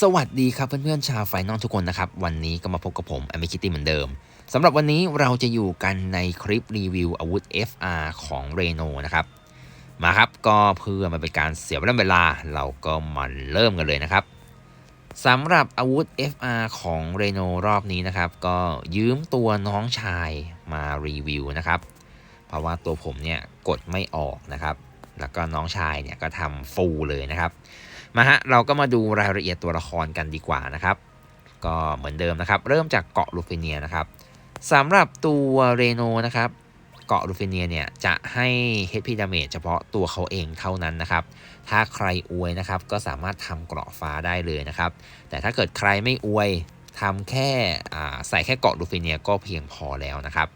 สวัสดีครับเพื่อนๆชาวไฟนอลทุกคนนะครับวันนี้ก็มาพบกับผมอ m มคิตตี้เหมือนเดิมสำหรับวันนี้เราจะอยู่กันในคลิปรีวิวอาวุธ FR ของ r e n o นะครับมาครับก็เพื่อมาเป็นการเสียเวลาเราก็มาเริ่มกันเลยนะครับสำหรับอาวุธ FR ของ r e n o รอบนี้นะครับ ก็ยืมตัวน้องชายมารีวิวนะครับเพราะว่าตัวผมเนี่ยกดไม่ออกนะครับ แล้วก็น้องชายเนี่ยก็ทำฟูลเลยนะครับ มาฮะเราก็มาดูรายละเอียดตัวละครกันดีกว่านะครับ ก็เหมือนเดิมนะครับ เริ่มจากเกาะลูเฟเนียนะครับสำหรับตัวเรโนนะครับเกาะลูเฟเนียเนี่ยจะให้ HP damage เฉพาะตัวเขาเองเท่านั้นนะครับ ถ้าใครอวยนะครับก็สามารถทำเกราะฟ้าได้เลยนะครับ แต่ถ้าเกิดใครไม่อวยทำแค่ใส่แค่เกาะลูเฟเนียก็เพียงพอแล้วนะครับ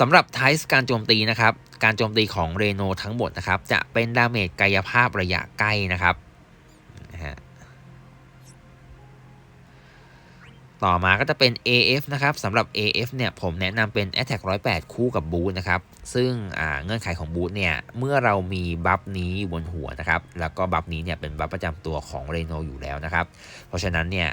สำหรับไทส์การโจมตีนะครับ การโจมตีของเรโนทั้งหมดนะครับ จะเป็นดาเมจกายภาพระยะใกล้นะครับต่อมาก็จะเป็น AF นะครับสำหรับ AF เนี่ยผมแนะนำเป็น Attack 108 คู่กับบูทนะครับ ซึ่งเงื่อนไขของบูทเนี่ยเมื่อเรามีบัฟนี้บนหัวนะครับ แล้วก็บัฟนี้เนี่ยเป็นบัฟประจำตัวของเรโนอยู่แล้วนะครับ เพราะฉะนั้นเนี่ย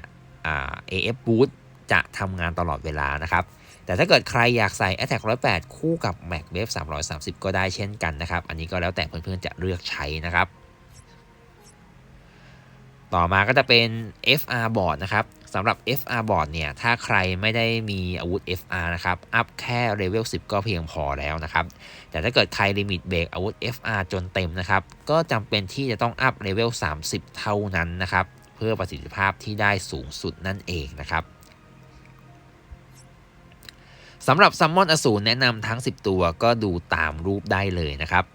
AF Boost จะทำงานตลอดเวลานะครับ แต่ถ้าเกิดใครอยากใส่ Attack 108 คู่กับ Mac Wave 330 ก็ได้เช่นกันนะครับ อันนี้ก็แล้วแต่เพื่อนๆจะเลือกใช้นะครับ ต่อมาก็จะเป็น FR board นะครับสำหรับ FR board เนี่ย ถ้าใครไม่ได้มีอาวุธ FR นะครับ อัพแค่เลเวล10 ก็เพียงพอแล้วนะครับ แต่ถ้าเกิดใครลิมิตเบรกอาวุธ FR จนเต็มนะครับ ก็จำเป็นที่จะต้องอัพเลเวล30 เท่านั้นนะครับ เพื่อประสิทธิภาพที่ได้สูงสุดนั่นเองนะครับ สำหรับซัมมอนอสูรแนะนำทั้ง 10 ตัวก็ดูตามรูปได้เลยนะครับ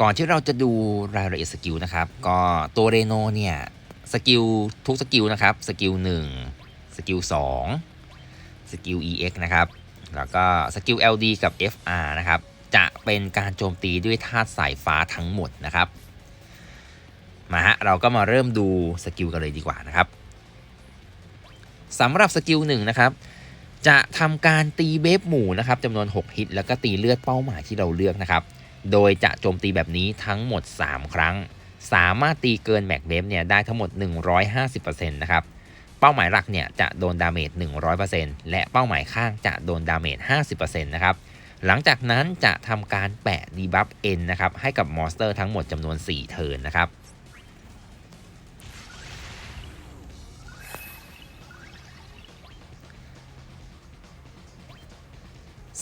ก่อนที่เราจะดูรายละเอียดสกิลนะครับ ก็ตัวเรโนเนี่ยสกิลทุกสกิลนะครับสกิล1สกิล2สกิล EX นะครับ แล้วก็สกิล LD กับ FR นะครับ เป็นการโจมตีด้วยธาตุสายฟ้าทั้งหมดนะครับ มาฮะเราก็มาเริ่มดูสกิลกันเลยดีกว่านะครับสำหรับสกิลหนึ่งนะครับจะทำการตีเบฟหมู่นะครับจำนวน 6 ฮิต แล้วก็ตีเลือดเป้าหมายที่เราเลือกนะครับ โดยจะโจมตีแบบนี้ทั้งหมด 3 ครั้ง สามารถตีเกินแม็กเบฟเนี่ยได้ทั้งหมด 150%นะครับ เป้าหมายหลักเนี่ยจะโดนดาเมจ 100%และเป้าหมายข้างจะโดนดาเมจ 50%นะครับ หลังจากนั้นจะทำการแปะดีบัฟเอ็นนะครับให้กับมอนสเตอร์ทั้งหมดจำนวน 4 เทิร์นนะครับ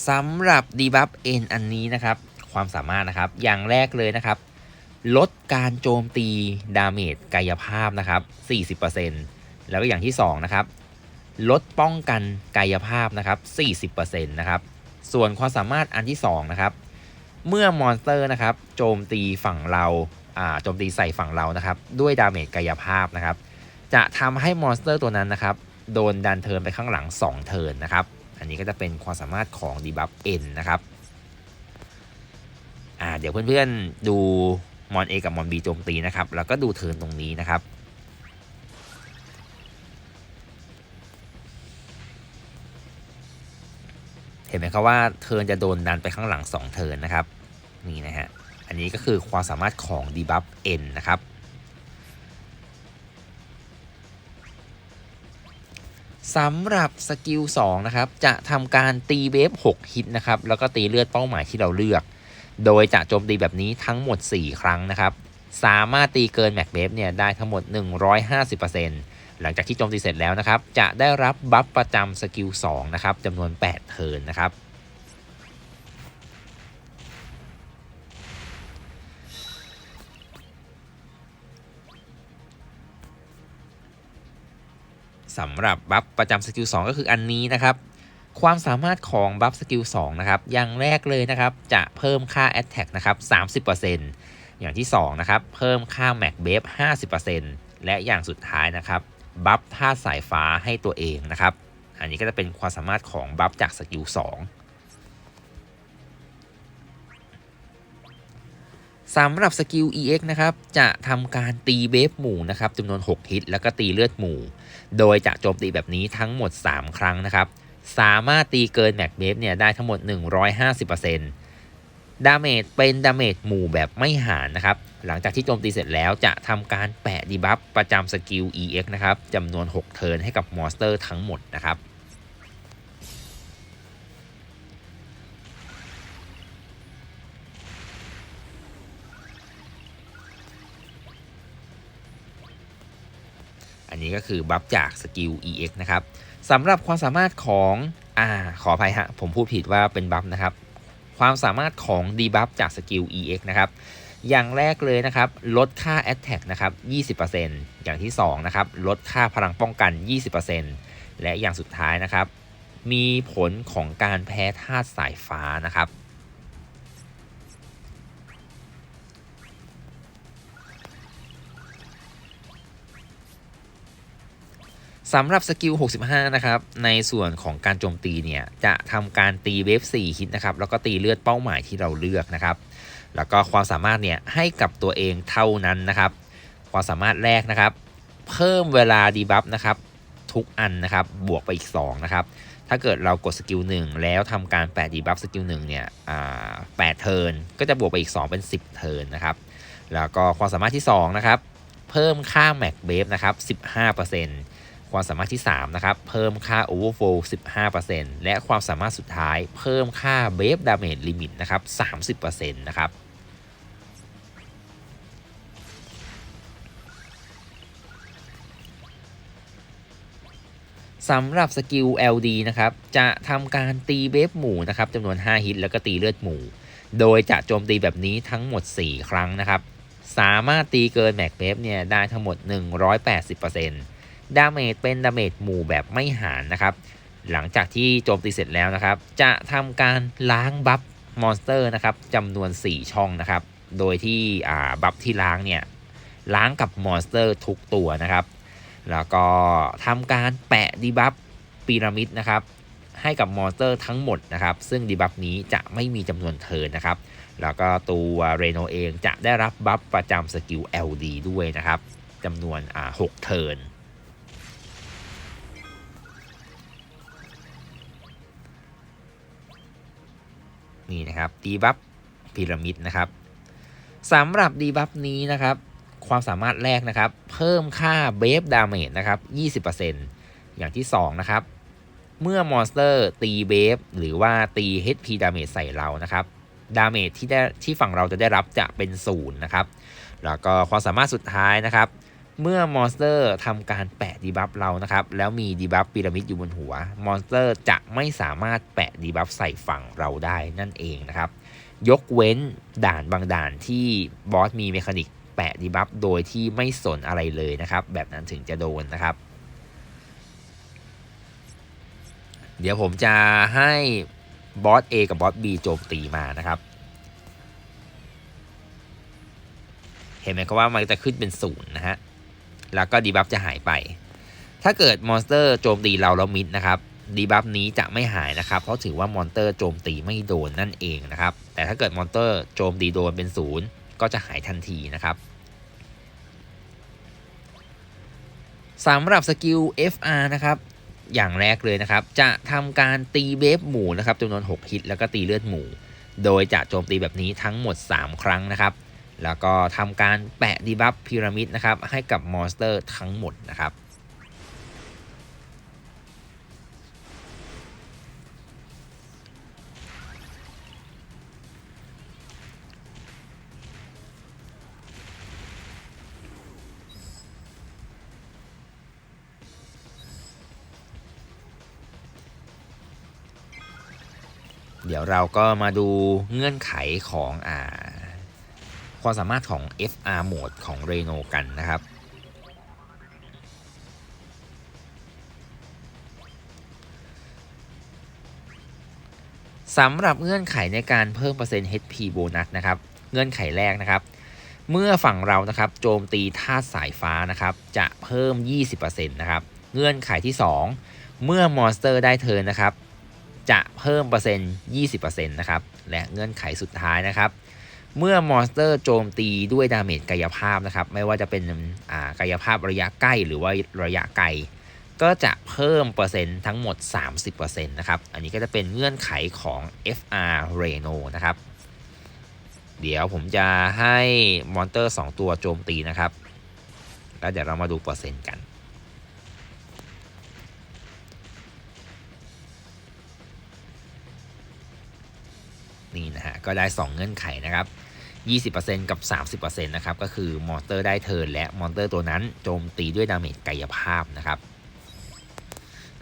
สำหรับดีบัฟเอ็นอันนี้นะครับ ความสามารถนะครับ อย่างแรกเลยนะครับ ลดการโจมตีดาเมจกายภาพนะครับ 40%แล้วก็อย่างที่2นะครับ ลดป้องกันกายภาพนะครับ 40%นะครับ ส่วนความสามารถอันที่2นะครับเมื่อมอนสเตอร์นะครับโจมตีฝั่งเราโจมตีใส่ฝั่งเรานะครับด้วยดาเมจกายภาพนะครับจะทำให้มอนสเตอร์ตัวนั้นนะครับโดนดันเทิร์นไปข้างหลัง 2 เทิร์นนะครับอันนี้ก็จะเป็นความสามารถของดีบัฟเอ็นนะครับเดี๋ยวเพื่อนๆดูมอน A กับมอน B โจมตีนะครับแล้วก็ดูเทิร์นตรงนี้นะครับ เห็นไหมครับว่าเทิร์นจะโดนดันไปข้างหลัง 2 เทิร์นนะครับนี่นะฮะอันนี้ก็คือความสามารถของ debuff n นะครับสำหรับสกิล2นะครับ จะทำการตีเวฟ6ฮิตนะครับ แล้วก็ตีเลือดเป้าหมายที่เราเลือก โดยจะโจมตีแบบนี้ทั้งหมด 4 ครั้งนะครับ สามารถตีเกินแม็กเวฟเนี่ยได้ทั้งหมด 150%หลังจากที่โจมตีเสร็จแล้วนะครับ จะได้รับบัฟประจำสกิล2นะครับจำนวน 8 เทิร์นนะครับ สำหรับบัฟประจำสกิล2ก็คืออันนี้นะครับความสามารถของบัฟสกิล2นะครับ อย่างแรกเลยนะครับ จะเพิ่มค่า Attack นะครับ 30% อย่างที่2นะครับเพิ่มค่า Mac b a f 50%และอย่างสุดท้ายนะครับบัฟท่าสายฟ้าให้ตัวเองนะครับ อันนี้ก็จะเป็นความสามารถของบัฟจากสกิล2สสำหรับสกิล EX นะครับจะทำการตีเบฟหมู่นะครับจำนวน6ฮิตแล้วก็ตีเลือดหมู่ โดยจะโจมตีแบบนี้ทั้งหมด 3 ครั้งนะครับ สามารถตีเกินแม็กเบฟเนี่ยได้ทั้งหมด 150% ดาเมจเป็นดาเมจหมู่แบบไม่หารนะครับ หลังจากที่โจมตีเสร็จแล้วจะทำการแปะดีบัฟประจำสกิล EX นะครับจำนวน 6 เทิร์นให้กับมอนสเตอร์ทั้งหมดนะครับอันนี้ก็คือบัฟจากสกิล EX นะครับสำหรับความสามารถของ อ่า ขออภัยฮะ ผมพูดผิดว่าเป็นบัฟนะครับ ความสามารถของดีบัฟจากสกิล EX นะครับอย่างแรกเลยนะครับลดค่า Attack นะครับ 20%อย่างที่2นะครับลดค่าพลังป้องกัน 20%และอย่างสุดท้ายนะครับมีผลของการแพ้ธาตุสายฟ้านะครับ สำหรับสกิล 65 นะครับ ในส่วนของการโจมตีเนี่ย จะทำการตีเวฟ 4 ฮิตนะครับ แล้วก็ตีเลือดเป้าหมายที่เราเลือกนะครับ แล้วก็ความสามารถเนี่ยให้กับตัวเองเท่านั้นนะครับ ความสามารถแรกนะครับ เพิ่มเวลาดีบัฟนะครับ ทุกอันนะครับ บวกไปอีก 2 นะครับ ถ้าเกิดเรากดสกิล 1 แล้วทำการแปะดีบัฟสกิล1เนี่ยแปดเทิร์น ก็จะบวกไปอีก 2 เป็น 10 เทิร์นนะครับ แล้วก็ความสามารถที่2นะครับ เพิ่มค่าแม็กเบฟนะครับ 15% ความสามารถที่ 3 นะครับ เพิ่มค่า Overflow 15%และความสามารถสุดท้ายเพิ่มค่า b a v e Damage Limit นะครับ 30%นะครับสำหรับสกิล LD นะครับ จะทำการตีเบฟหมู่นะครับจำนวน 5 ฮิตแล้วก็ตีเลือดหมู่ โดยจะโจมตีแบบนี้ทั้งหมด 4 ครั้งนะครับ สามารถตีเกินแม็กเบฟเนี่ยได้ทั้งหมด 180% ดาเมจเป็นดาเมจหมู่แบบไม่หารนะครับ หลังจากที่โจมตีเสร็จแล้วนะครับ จะทำการล้างบัฟมอนสเตอร์นะครับจำนวน 4 ช่องนะครับ โดยที่บัฟที่ล้างเนี่ยล้างกับมอนสเตอร์ทุกตัวนะครับ แล้วก็ทำการแปะดีบัฟพีระมิดนะครับให้กับมอนสเตอร์ทั้งหมดนะครับ ซึ่งดีบัฟนี้จะไม่มีจำนวนเทินนะครับ แล้วก็ตัวเรโนเองจะได้รับบัฟประจำสกิล LD ด้วยนะครับจำนวน 6 เทิน นี่นะครับดีบัฟพีระมิดนะครับสำหรับดีบัฟนี้นะครับ ความสามารถแรกนะครับ เพิ่มค่าเบฟดาเมจนะครับ 20%อย่างที่ 2 นะครับ เมื่อมอนสเตอร์ตีเบฟหรือว่าตี HP ดาเมจใส่เรานะครับดาเมจที่ได้ที่ฝั่งเราจะได้รับจะเป็นศูนย์นะครับ แล้วก็ความสามารถสุดท้ายนะครับ เมื่อมอนสเตอร์ทำการแปะดีบัฟเรานะครับ แล้วมีดีบัฟพีระมิดอยู่บนหัว มอนสเตอร์จะไม่สามารถแปะดีบัฟใส่ฝั่งเราได้นั่นเองนะครับ ยกเว้นด่านบางด่านที่บอสมีเมคานิกแปะดีบัฟโดยที่ไม่สนอะไรเลยนะครับ แบบนั้นถึงจะโดนนะครับ เดี๋ยวผมจะให้บอส A กับบอส B โจมตีมานะครับเห็นไหมครับว่ามันจะขึ้นเป็นศูนย์นะฮะ แล้วก็ดีบัฟจะหายไป ถ้าเกิดมอนสเตอร์โจมตีเราแล้วมิดนะครับดีบัฟนี้จะไม่หายนะครับ เพราะถือว่ามอนสเตอร์โจมตีไม่โดนนั่นเองนะครับ แต่ถ้าเกิดมอนสเตอร์โจมตีโดนเป็นศูนย์ก็จะหายทันทีนะครับสำหรับสกิล FR นะครับ อย่างแรกเลยนะครับ จะทำการตีเบฟหมู่นะครับจำนวน 6 ฮิตแล้วก็ตีเลือดหมู่ โดยจะโจมตีแบบนี้ทั้งหมด 3 ครั้งนะครับ แล้วก็ทำการแปะดีบัฟพีระมิดนะครับให้กับมอนสเตอร์ทั้งหมดนะครับเดี๋ยวเราก็มาดูเงื่อนไขของอ่า ความสามารถของ FR Mode ของ Reno กันนะครับ สำหรับเงื่อนไขในการเพิ่มเปอร์เซ็นต์ HP โบนัสนะครับ เงื่อนไขแรกนะครับ เมื่อฝั่งเรานะครับโจมตีธาตุสายฟ้านะครับ จะเพิ่ม 20%นะครับ เงื่อนไขที่ 2 เมื่อมอนสเตอร์ได้เทินนะครับ จะเพิ่มเปอร์เซ็นต์ 20%นะครับ และเงื่อนไขสุดท้ายนะครับ เมื่อมอนสเตอร์โจมตีด้วยดาเมจกายภาพนะครับ ไม่ว่าจะเป็นกายภาพระยะใกล้หรือว่าระยะไกล ก็จะเพิ่มเปอร์เซ็นต์ทั้งหมด 30%นะครับ อันนี้ก็จะเป็นเงื่อนไขของ FR Reno นะครับ เดี๋ยวผมจะให้มอนเตอร์ 2 ตัวโจมตีนะครับ แล้วเดี๋ยวเรามาดูเปอร์เซ็นต์กัน นี่นะฮะก็ได้ 2 เงื่อนไขนะครับ 20%กับ 30%นะครับก็คือมอนสเตอร์ได้เทิร์นและมอนสเตอร์ตัวนั้นโจมตีด้วยดาเมจกายภาพนะครับ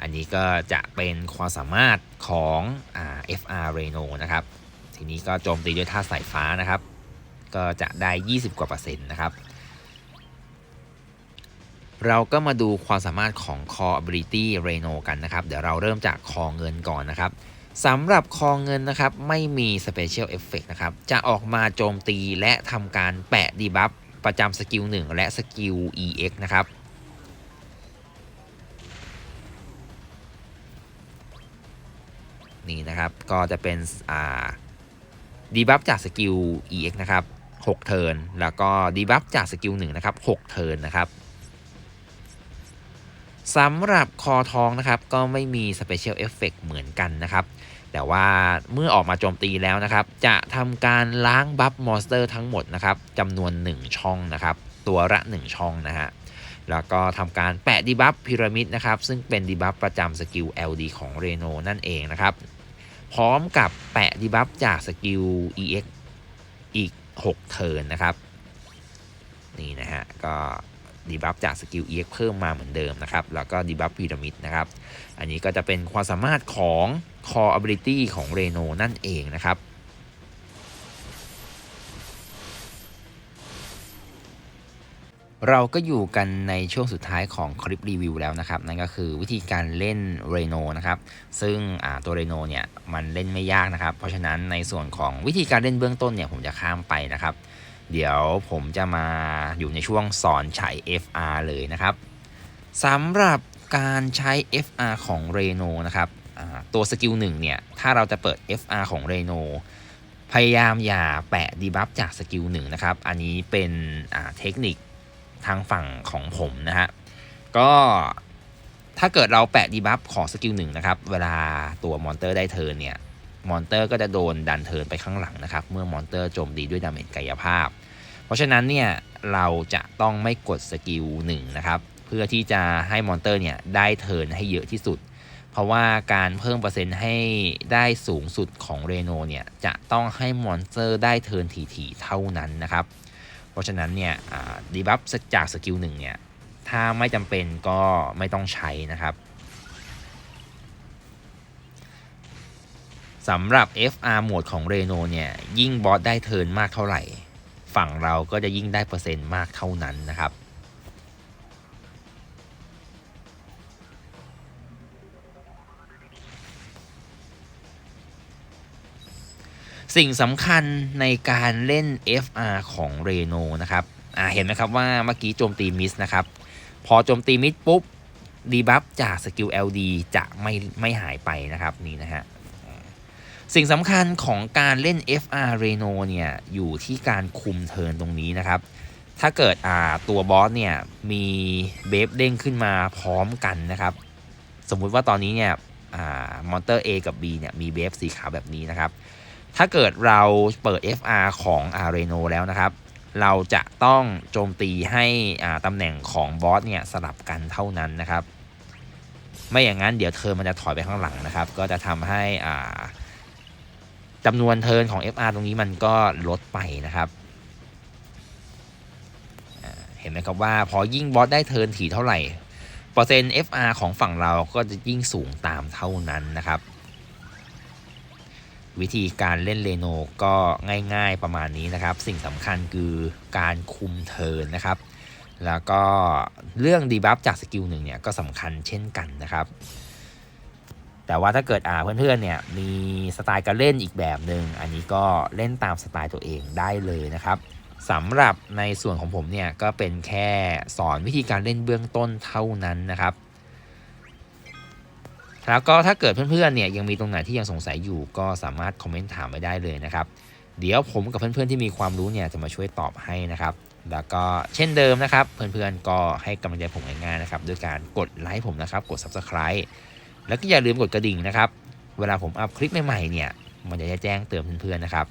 อันนี้ก็จะเป็นความสามารถของอ่า FR Reno นะครับทีนี้ก็โจมตีด้วยท่าสายฟ้านะครับ ก็จะได้ 20 กว่าเปอร์เซ็นต์นะครับ เราก็มาดูความสามารถของ Core Ability Reno กันนะครับ เดี๋ยวเราเริ่มจากคอเงินก่อนนะครับ สำหรับคอเงินนะครับ ไม่มี Special Effect นะครับ จะออกมาโจมตีและทำการแปะดีบัฟประจำสกิล 1 และสกิล EX นะครับ นี่นะครับก็จะเป็นอ่าดีบัฟจากสกิล EX นะครับ 6 เทิร์นแล้วก็ดีบัฟจากสกิล 1 นะครับ 6 เทิร์นนะครับ สำหรับคอทองนะครับ ก็ไม่มี Special Effect เหมือนกันนะครับ แต่ว่าเมื่อออกมาโจมตีแล้วนะครับ จะทำการล้างบัฟมอนสเตอร์ทั้งหมดนะครับจำนวน 1 ช่องนะครับ ตัวละ 1 ช่องนะฮะแล้วก็ทำการแปะดีบัฟพีระมิดนะครับ ซึ่งเป็นดีบัฟประจำสกิล LD ของเรโนนั่นเองนะครับ พร้อมกับแปะดีบัฟจากสกิล EX อีก 6 เทิร์นนะครับ นี่นะฮะ ก็ ดีบัฟจากสกิล EX เพิ่มมาเหมือนเดิมนะครับ แล้วก็ดีบัฟพีระมิดนะครับ อันนี้ก็จะเป็นความสามารถของ Core Ability ของเรโนนั่นเองนะครับเราก็อยู่กันในช่วงสุดท้ายของคลิปรีวิวแล้วนะครับ นั่นก็คือวิธีการเล่นเรโนนะครับ ซึ่งตัวเรโนเนี่ยมันเล่นไม่ยากนะครับ เพราะฉะนั้นในส่วนของวิธีการเล่นเบื้องต้นเนี่ยผมจะข้ามไปนะครับ เดี๋ยวผมจะมาอยู่ในช่วงสอนใช้ FR เลยนะครับสำหรับการใช้ FR ของเรโนนะครับตัวสกิล1เนี่ย ถ้าเราจะเปิด FR ของเรโนพยายามอย่าแปะดีบัฟจากสกิล1นะครับ อันนี้เป็นเทคนิคทางฝั่งของผมนะฮะ ก็ถ้าเกิดเราแปะดีบัฟของสกิลหนึ่งนะครับ เวลาตัวมอนเตอร์ได้เทิร์นเนี่ย มอนเตอร์ก็จะโดนดันเทินไปข้างหลังนะครับ เมื่อมอนเตอร์โจมตีด้วยดาเมจกายภาพ เพราะฉะนั้นเนี่ยเราจะต้องไม่กดสกิลหนึ่งนะครับ เพื่อที่จะให้มอนเตอร์เนี่ยได้เทินให้เยอะที่สุด เพราะว่าการเพิ่มเปอร์เซ็นต์ให้ได้สูงสุดของเรโนเนี่ยจะต้องให้มอนเตอร์ได้เทินถี่ๆเท่านั้นนะครับ เพราะฉะนั้นเนี่ยดีบัฟจากสกิลหนึ่งเนี่ยถ้าไม่จำเป็นก็ไม่ต้องใช้นะครับ สำหรับ FR โหมดของเรโนเนี่ยยิ่งบอสได้เทินมากเท่าไหร่ ฝั่งเราก็จะยิ่งได้เปอร์เซ็นต์มากเท่านั้นนะครับสิ่งสำคัญในการเล่น FR ของเรโนนะครับอ่าเห็นไหมครับว่าเมื่อกี้โจมตีมิสนะครับ พอโจมตีมิสปุ๊บ ดีบัฟจากสกิล LD จะไม่ไม่หายไปนะครับนี่นะฮะ สิ่งสำคัญของการเล่น FR Reno เนี่ยอยู่ที่การคุมเทินตรงนี้นะครับ ถ้าเกิดอ่าตัวบอสเนี่ยมีเบฟเด้งขึ้นมาพร้อมกันนะครับ สมมุติว่าตอนนี้เนี่ยอ่ามอนเตอร์ A กับ B เนี่ยมีเบฟสีขาวแบบนี้นะครับ ถ้าเกิดเราเปิด FR ของ a r e n o แล้วนะครับ เราจะต้องโจมตีให้ตำแหน่งของบอสเนี่ยสลับกันเท่านั้นนะครับ ไม่อย่างนั้นเดี๋ยวเทิร์นมันจะถอยไปข้างหลังนะครับ ก็จะทำให้อ่า จำนวนเทิร์นของ FR ตรงนี้มันก็ลดไปนะครับเห็นไหมครับว่าพอยิ่งบอสได้เทิร์นถี่เท่าไหร่เปอร์เซ็นต์ FR ของฝั่งเราก็จะยิ่งสูงตามเท่านั้นนะครับ วิธีการเล่นเรโนก็ง่ายๆประมาณนี้นะครับ สิ่งสำคัญคือการคุมเทิร์นนะครับ แล้วก็เรื่องดีบัฟจากสกิลหนึ่งเนี่ยก็สำคัญเช่นกันนะครับ แต่ว่าถ้าเกิดอ่าเพื่อนๆเนี่ยมีสไตล์การเล่นอีกแบบหนึ่งอันนี้ก็เล่นตามสไตล์ตัวเองได้เลยนะครับสำหรับในส่วนของผมเนี่ยก็เป็นแค่สอนวิธีการเล่นเบื้องต้นเท่านั้นนะครับ แล้วก็ถ้าเกิดเพื่อนๆเนี่ยยังมีตรงไหนที่ยังสงสัยอยู่ก็สามารถคอมเมนต์ถามไว้ได้เลยนะครับเดี๋ยวผมกับเพื่อนๆที่มีความรู้เนี่ยจะมาช่วยตอบให้นะครับ แล้วก็เช่นเดิมนะครับ เพื่อนๆก็ให้กำลังใจผมง่ายๆนะครับ ด้วยการกดไลค์ผมนะครับ กด Subscribe แล้วก็อย่าลืมกดกระดิ่งนะครับ เวลาผมอัพคลิปใหม่ๆเนี่ย มันจะแจ้งเตือนเพื่อนๆนะครับ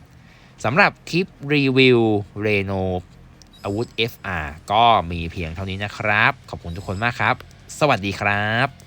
สำหรับคลิปรีวิวเรโนอาวุธ FR ก็มีเพียงเท่านี้นะครับ ขอบคุณทุกคนมากครับ สวัสดีครับ